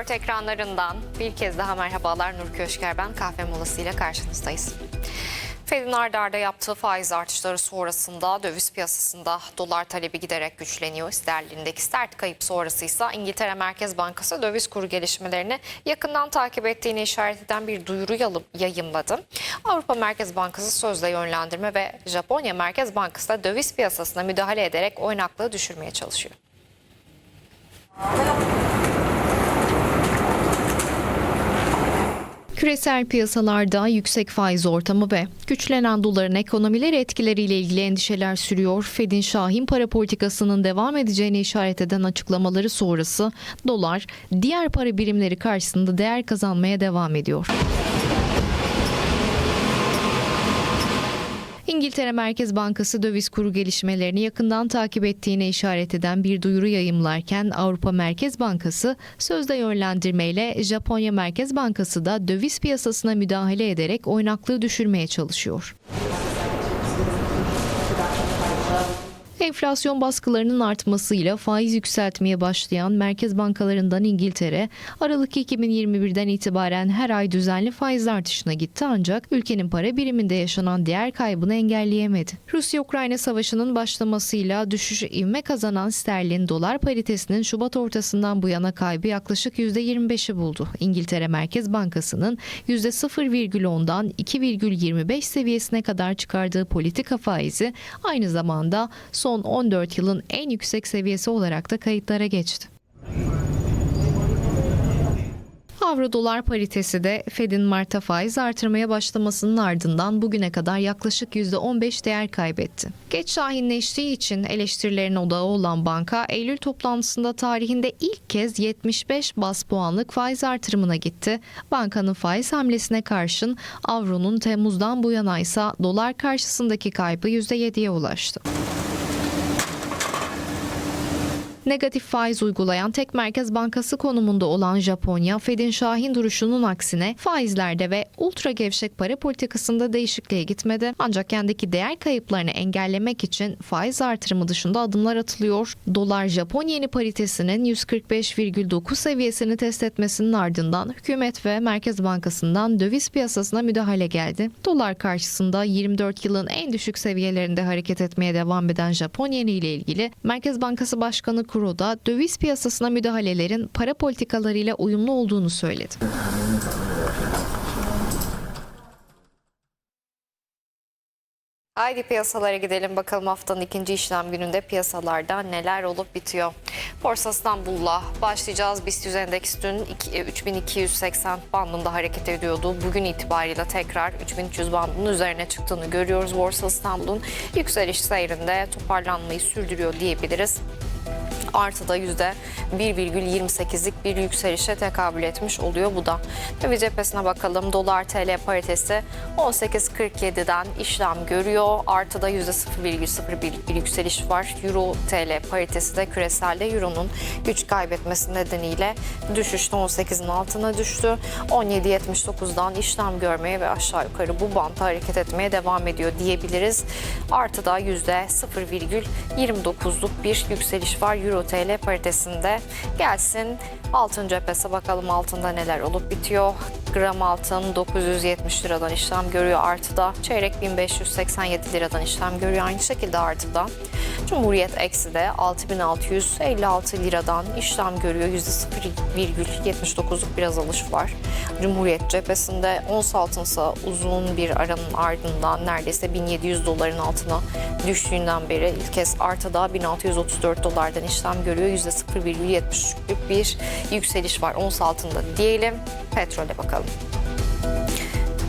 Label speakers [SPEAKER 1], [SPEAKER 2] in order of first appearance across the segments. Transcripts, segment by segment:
[SPEAKER 1] T24 ekranlarından bir kez daha merhabalar Nur Köşker ben kahve molasıyla karşınızdayız. Fed'in arda arda yaptığı faiz artışları sonrasında döviz piyasasında dolar talebi giderek güçleniyor. Sterlindeki sert kayıp sonrası ise İngiltere Merkez Bankası döviz kuru gelişmelerini yakından takip ettiğini işaret eden bir duyuru yayımladı. Avrupa Merkez Bankası sözde yönlendirme ve Japonya Merkez Bankası da döviz piyasasına müdahale ederek oynaklığı düşürmeye çalışıyor. Küresel piyasalarda yüksek faiz ortamı ve güçlenen doların ekonomileri etkileriyle ilgili endişeler sürüyor. Fed'in Şahin para politikasının devam edeceğini işaret eden açıklamaları sonrası dolar diğer para birimleri karşısında değer kazanmaya devam ediyor. İngiltere Merkez Bankası döviz kuru gelişmelerini yakından takip ettiğine işaret eden bir duyuru yayımlarken Avrupa Merkez Bankası sözde yönlendirmeyle Japonya Merkez Bankası da döviz piyasasına müdahale ederek oynaklığı düşürmeye çalışıyor. Enflasyon baskılarının artmasıyla faiz yükseltmeye başlayan merkez bankalarından İngiltere, Aralık 2021'den itibaren her ay düzenli faiz artışına gitti ancak ülkenin para biriminde yaşanan değer kaybını engelleyemedi. Rusya-Ukrayna savaşının başlamasıyla düşüşü ivme kazanan sterlin dolar paritesinin Şubat ortasından bu yana kaybı yaklaşık %25'i buldu. İngiltere Merkez Bankası'nın %0,10'dan 2,25 seviyesine kadar çıkardığı politika faizi aynı zamanda son 14 yılın en yüksek seviyesi olarak da kayıtlara geçti. Avro dolar paritesi de Fed'in Mart'a faiz artırmaya başlamasının ardından bugüne kadar yaklaşık %15 değer kaybetti. Geç şahinleştiği için eleştirilerin odağı olan banka Eylül toplantısında tarihinde ilk kez 75 bas puanlık faiz artırımına gitti. Bankanın faiz hamlesine karşın avronun Temmuz'dan bu yana ise dolar karşısındaki kaybı %7'ye ulaştı. Negatif faiz uygulayan tek merkez bankası konumunda olan Japonya, Fed'in şahin duruşunun aksine faizlerde ve ultra gevşek para politikasında değişikliğe gitmedi. Ancak kendiki değer kayıplarını engellemek için faiz artırımı dışında adımlar atılıyor. Dolar Japon yeni paritesinin 145,9 seviyesini test etmesinin ardından hükümet ve Merkez Bankası'ndan döviz piyasasına müdahale geldi. Dolar karşısında 24 yılın en düşük seviyelerinde hareket etmeye devam eden Japon yeni ile ilgili Merkez Bankası Başkanı Kuroda döviz piyasasına müdahalelerin para politikalarıyla uyumlu olduğunu söyledi. Haydi piyasalara gidelim bakalım haftanın ikinci işlem gününde piyasalarda neler olup bitiyor. Borsa İstanbul'la başlayacağız. BIST 100 endeks dün iki- e, 3280 bandında hareket ediyordu. Bugün itibariyle tekrar 3300 bandının üzerine çıktığını görüyoruz. Borsa İstanbul'un yükseliş seyrinde toparlanmayı sürdürüyor diyebiliriz artıda yüzde 1,28'lik bir yükselişe tekabül etmiş oluyor bu da. Döviz cephesine bakalım. Dolar TL paritesi 18.47'den işlem görüyor. Artıda yüzde 0,01'lik bir yükseliş var. Euro TL paritesi de küreselde Euro'nun güç kaybetmesi nedeniyle düşüşte 18'in altına düştü. 17.79'dan işlem görmeye ve aşağı yukarı bu bantta hareket etmeye devam ediyor diyebiliriz. Artıda yüzde 0,29'luk bir yükseliş var Euro TL paritesinde. Gelsin altın cephesi bakalım altında neler olup bitiyor. Gram altın 970 liradan işlem görüyor artıda. Çeyrek 1587 liradan işlem görüyor aynı şekilde artıda. Cumhuriyet eksi de 6656 liradan işlem görüyor. %0,79'luk bir azalış var. Cumhuriyet cephesinde ons altınsa uzun bir aranın ardından neredeyse 1700 doların altına düştüğünden beri ilk kez artıda 1634 dolardan işlem görüyor. %0,73'lük bir yükseliş var ons altında diyelim. Petrole bakalım.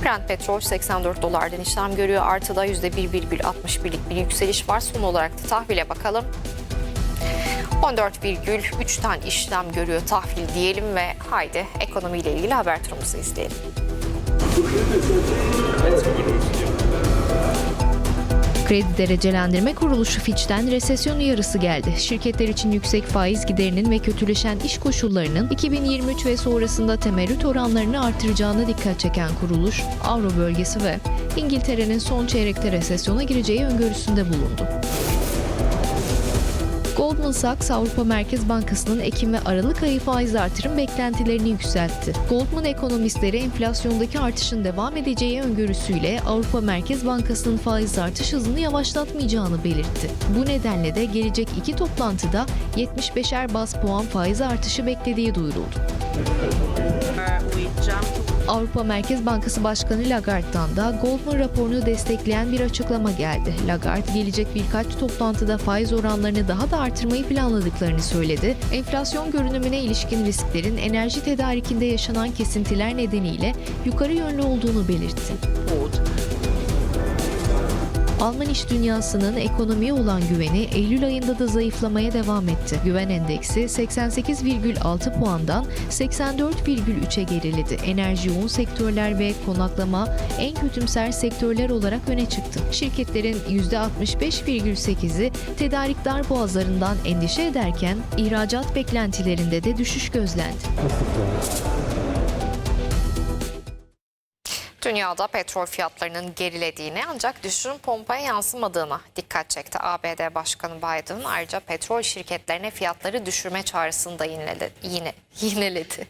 [SPEAKER 1] Brent petrol 84 dolardan işlem görüyor. Artıda %1,61'lik bir yükseliş var. Son olarak da tahvile bakalım. 14,3'ten işlem görüyor tahvil diyelim ve haydi ekonomiyle ilgili haber turumuzu izleyelim. Kredi Derecelendirme Kuruluşu Fitch'ten resesyon uyarısı geldi. Şirketler için yüksek faiz giderinin ve kötüleşen iş koşullarının 2023 ve sonrasında temerrüt oranlarını artıracağına dikkat çeken kuruluş, Avro bölgesi ve İngiltere'nin son çeyrekte resesyona gireceği öngörüsünde bulundu.
[SPEAKER 2] Goldman Sachs Avrupa Merkez Bankası'nın Ekim ve Aralık ayı faiz artırım beklentilerini yükseltti. Goldman ekonomistleri enflasyondaki artışın devam edeceği öngörüsüyle Avrupa Merkez Bankası'nın faiz artış hızını yavaşlatmayacağını belirtti. Bu nedenle de gelecek iki toplantıda 75'er bas puan faiz artışı beklediği duyuruldu. Avrupa Merkez Bankası Başkanı Lagarde'dan da Goldman raporunu destekleyen bir açıklama geldi. Lagarde gelecek birkaç toplantıda faiz oranlarını daha da artırmayı planladıklarını söyledi. Enflasyon görünümüne ilişkin risklerin enerji tedarikinde yaşanan kesintiler nedeniyle yukarı yönlü olduğunu belirtti. Alman iş dünyasının ekonomiye olan güveni Eylül ayında da zayıflamaya devam etti. Güven endeksi 88,6 puandan 84,3'e geriledi. Enerji yoğun sektörler ve konaklama en kötümser sektörler olarak öne çıktı. Şirketlerin %65,8'i tedarik dar boğazlarından endişe ederken ihracat beklentilerinde de düşüş gözlendi.
[SPEAKER 1] Dünyada petrol fiyatlarının gerilediğini ancak düşüşün pompaya yansımadığına dikkat çekti. ABD Başkanı Biden ayrıca petrol şirketlerine fiyatları düşürme çağrısını da. Yine, yineledi.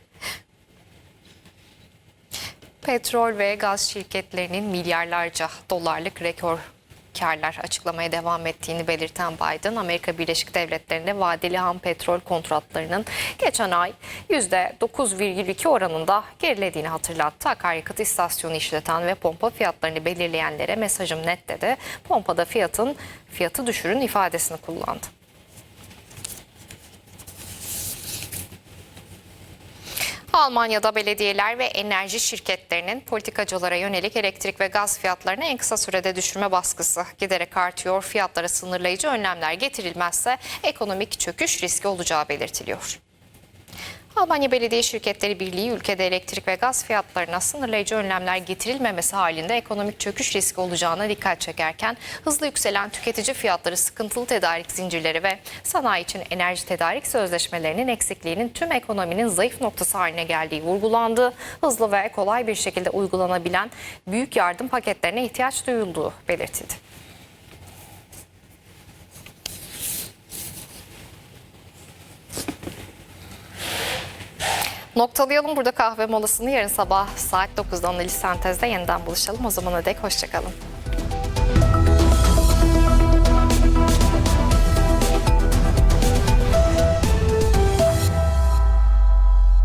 [SPEAKER 1] Petrol ve gaz şirketlerinin milyarlarca dolarlık rekor karlar açıklamaya devam ettiğini belirten Biden, Amerika Birleşik Devletleri'nde vadeli ham petrol kontratlarının geçen ay %9,2 oranında gerilediğini hatırlattı. Akaryakıt istasyonu işleten ve pompa fiyatlarını belirleyenlere mesajım net dedi. Pompada fiyatın fiyatı düşürün ifadesini kullandı. Almanya'da belediyeler ve enerji şirketlerinin politikacılara yönelik elektrik ve gaz fiyatlarını en kısa sürede düşürme baskısı giderek artıyor. Fiyatlara sınırlayıcı önlemler getirilmezse ekonomik çöküş riski olacağı belirtiliyor. Almanya Belediye Şirketleri Birliği ülkede elektrik ve gaz fiyatlarına sınırlayıcı önlemler getirilmemesi halinde ekonomik çöküş riski olacağına dikkat çekerken hızlı yükselen tüketici fiyatları sıkıntılı tedarik zincirleri ve sanayi için enerji tedarik sözleşmelerinin eksikliğinin tüm ekonominin zayıf noktası haline geldiği vurgulandı. Hızlı ve kolay bir şekilde uygulanabilen büyük yardım paketlerine ihtiyaç duyulduğu belirtildi. Noktalayalım burada kahve molasını. Yarın sabah saat 9'da analiz sentezde yeniden buluşalım. O zamana dek hoşçakalın.